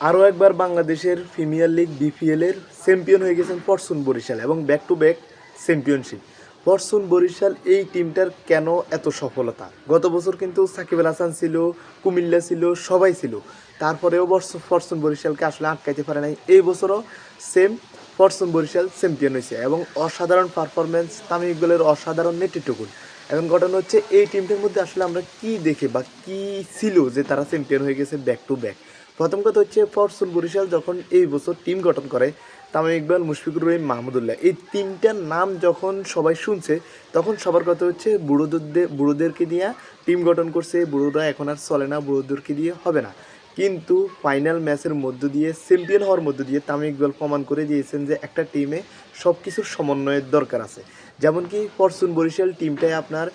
আরও একবার বাংলাদেশের প্রিমিয়ার লিগ বিপিএল এর চ্যাম্পিয়ন হয়ে গেছেন ফরচুন বরিশাল এবং back to back championship fortune Barishal এই টিমটার কেন এত সফলতা? গত বছর কিন্তু সাকিব আল হাসান ছিল, কুমিল্লা ছিল, সবাই ছিল। তারপরেও বর্ষ- ফরচুন বরিশালকে আসলে আটকাইতে পারে নাই। এই বছরও সেম ফরচুন বরিশাল চ্যাম্পিয়ন হয়েছে এবং অসাধারণ পারফরমেন্স তামিম ইকবালের অসাধারণ নেতৃত্বগুণ। এখন ঘটনা হচ্ছে, এই টিমটার মধ্যে আসলে আমরা কি দেখে বা কি ছিল যে তারা চ্যাম্পিয়ন হয়ে গেছে ব্যাক টু ব্যাক প্রথম কথা হচ্ছে ফরচুন বরিশাল যখন এই বছর টিম গঠন করে, তামিম ইকবাল, মুশফিকুর রহিম, মাহমুদুল্লাহ, এই তিনটার নাম যখন সবাই শুনছে, তখন সবার কথা হচ্ছে বুড়োদের, বুড়োদেরকে দিয়ে টিম গঠন করছে, বুড়োরা এখন আর চলে না, বুড়োদেরকে দিয়ে হবে না। কিন্তু ফাইনাল ম্যাচের মধ্য দিয়ে চ্যাম্পিয়ন হওয়ার মধ্য দিয়ে তামিম ইকবাল প্রমাণ করে দিয়েছেন যে একটা টিমে সব কিছুর সমন্বয়ের দরকার আছে। যেমন কি ফরচুন বরিশাল টিমটায় আপনার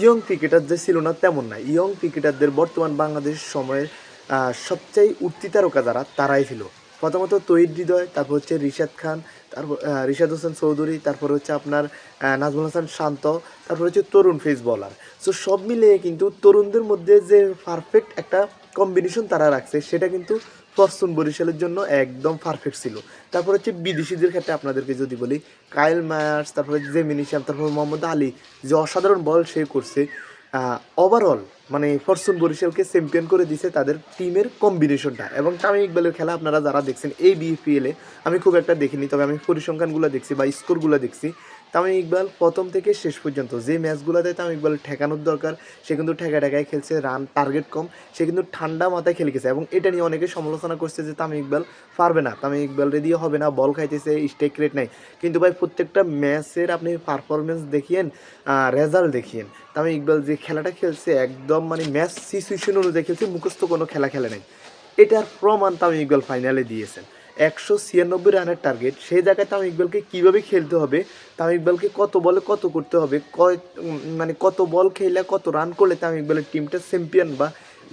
ইয়ং ক্রিকেটার যে ছিল না, তেমন না। ইয়ং ক্রিকেটারদের বর্তমান বাংলাদেশ সময়ের সবচেয়ে উঠতি তারকা যারা, তারাই ছিল। প্রথমত তহিদ হৃদয়, তারপর হচ্ছে রিশাদ খান, তারপর রিশাদ হোসেন চৌধুরী, তারপর হচ্ছে আপনার নাজমুল হাসান শান্ত, তারপর হচ্ছে তরুণ ফেস বলার সো সব মিলিয়ে কিন্তু তরুণদের মধ্যে যে পারফেক্ট একটা কম্বিনেশন তারা রাখছে, সেটা কিন্তু ফরচুন বরিশালের জন্য একদম পারফেক্ট ছিল। তারপর হচ্ছে বিদেশিদের ক্ষেত্রে আপনাদেরকে যদি বলি কাইল মায়ার্স, তারপরে জেমিনিশাম তারপর মোহাম্মদ আলী, যে অসাধারণ বল সে করছে ওভারঅল মানে ফরচুন বরিশালকে চ্যাম্পিয়ন করে দিছে তাদের টিমের কম্বিনেশনটা এবং তামিম ইকবালের খেলা আপনারা যারা দেখছেন এই বিপিএলে আমি খুব একটা দেখিনি, তবে আমি পরিসংখ্যানগুলো দেখছি বা স্কোরগুলো দেখছি। তামিম ইকবাল প্রথম থেকে শেষ পর্যন্ত, যে ম্যাচগুলোতে তামিম ইকবাল ঠেকানোর দরকার, সে কিন্তু ঠেকা ঠেকায় খেলছে রান টার্গেট কম, সে কিন্তু ঠান্ডা মাথায় খেলে গেছে এবং এটা নিয়ে অনেকে সমালোচনা করছে যে তামিম ইকবাল পারবে না। তামিম ইকবাল রেডি হবে না বল খাইতেছে স্টেক রেট নাই। কিন্তু ভাই, প্রত্যেকটা ম্যাচের আপনি পারফরমেন্স দেখিয়েন রেজাল্ট দেখিয়েন। তামিম ইকবাল যে খেলাটা খেলছে, একদম মানে ম্যাচ সিচুয়েশন অনুযায়ী খেলছে, মুখস্থ কোনো খেলা খেলে নাই। এটার প্রমাণ তামিম ইকবাল ফাইনালে দিয়েছেন। একশো ছিয়ানব্বই রানের টার্গেট সেই জায়গায় তামিম ইকবালকে কীভাবে খেলতে হবে? তামিম ইকবালকে কত বলে কত করতে হবে? কয় মানে কত বল খেলে কত রান করলে তামিম ইকবালের টিমটা চ্যাম্পিয়ন বা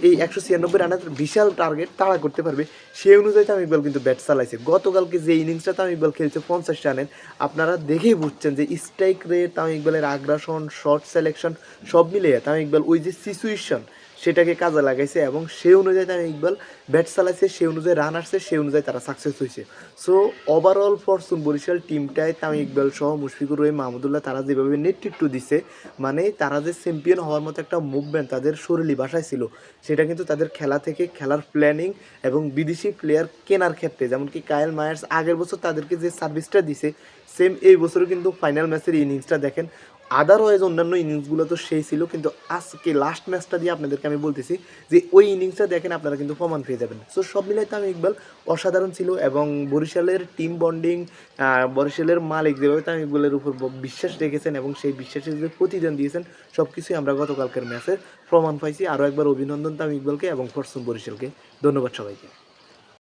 এই একশো ছিয়ানব্বই রানের বিশাল টার্গেট তাড়া করতে পারবে? সেই অনুযায়ী তামিম ইকবাল কিন্তু ব্যাট চালাইছে। গতকালকে যে ইনিংসটা তামিম ইকবাল খেলছে, পঞ্চাশ রানের, আপনারা দেখেই বুঝছেন যে স্ট্রাইক রেট তামিম ইকবালের আগ্রাসন শর্ট সিলেকশন সব মিলিয়ে তামিম ইকবাল ওই যে সিচুয়েশন সেটাকে কাজে লাগাইছে এবং সেই অনুযায়ী তামিম ইকবাল ব্যাট চালাইছে, সেই অনুযায়ী রান আসছে, সেই অনুযায়ী তারা সাকসেস হয়েছে সো ওভারঅল ফরচুন বরিশাল টিমটায় তামিম ইকবাল সহ মুশফিকুর রহিম, মাহমুদুল্লাহ তারা যেভাবে নেতৃত্ব দিছে মানে তারা যে চ্যাম্পিয়ন হওয়ার মতো একটা মুভমেন্ট তাদের শরীরী বাসায় ছিল, সেটা কিন্তু তাদের খেলা থেকে খেলার প্ল্যানিং এবং বিদেশি প্লেয়ার কেনার ক্ষেত্রে যেমন কি কায়েল মায়ার্স আগের বছর তাদেরকে যে সার্ভিসটা দিছে সেম এই বছরও কিন্তু ফাইনাল ম্যাচের ইনিংসটা দেখেন আদারওয়াইজ অন্যান্য ইনিংসগুলো তো সেই ছিল, কিন্তু আজকে লাস্ট ম্যাচটা দিয়ে আপনাদেরকে আমি বলতেছি যে ওই ইনিংসটা দেখেন আপনারা কিন্তু প্রমাণ পেয়ে যাবেন। সো সব মিলাই তামিম ইকবাল অসাধারণ ছিল এবং বরিশালের টিম বন্ডিং বরিশালের মালিক যেভাবে তামিম ইকবালের উপর বিশ্বাস রেখেছেন এবং সেই বিশ্বাসের যে প্রতিদান দিয়েছেন সব কিছুই আমরা গতকালকের ম্যাচের প্রমাণ পাইছি। আরও একবার অভিনন্দন তামিম ইকবালকে এবং ফরচুন বরিশালকে। ধন্যবাদ সবাইকে।